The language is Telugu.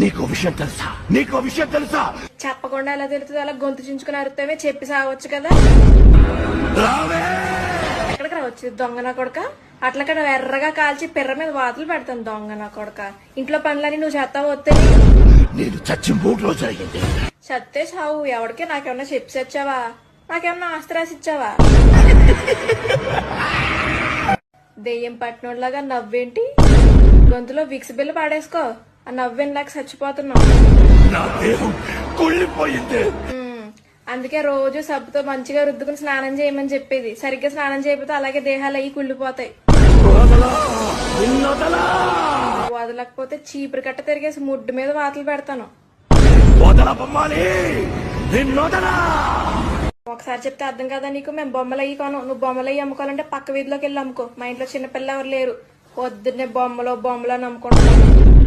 నీకు విషయం తెలుసా? నీకు విషయం తెలుసా? చెప్పకుండా ఎలా తెలుస్తుంది? అలా గొంతు చించుకుని అరుతామే చెప్పి సావచ్చు కదా. ఎక్కడికి రావచ్చు? దొంగ నా కొడక? అట్లా కదా ఎర్రగా కాల్చి పిర్ర మీద వాతలు పెడతాను దొంగ నా కొడక. ఇంట్లో పనులని నువ్వు చేస్తావు వస్తే నేను చచ్చి మూడు రోజులు అయ్యింది. చత్తే చావు. ఎవడికి నాకేమన్నా చెప్పి వచ్చావా నాకేమన్నా ఆస్తి రాసి ఇచ్చావా? దెయ్యం పట్టినోళ్ళగా నవ్వేంటి? గొంతులో విక్స్ బిల్ల పాడేసుకో. ఆ నవ్వేలాగా చచ్చిపోతున్నావు నా దేహం కుళ్ళిపోయింది. ఉమ్, అందుకే రోజు సబ్బుతో మంచిగా రుద్దుకుని స్నానం చేయమని చెప్పేది. సరిగ్గా స్నానం చేయకపోతే అలాగే దేహాలు అయ్యి కుళ్ళిపోతాయి. వదలకపోతే చీపురు కట్ట తిరిగేసి ముడ్డు మీద వాతలు పెడతాను. ఒకసారి చెప్తే అర్థం కదా నీకు? మేము బొమ్మలు అయ్యి కొను నువ్వు బొమ్మలు అయ్యి అమ్ముకోవాలంటే పక్క వీధిలోకి వెళ్ళి అమ్ముకో. మా ఇంట్లో చిన్నపిల్ల ఎవరు లేరు. పొద్దున్నే బొమ్మలో బొమ్మలో అని అమ్ముకుంటాను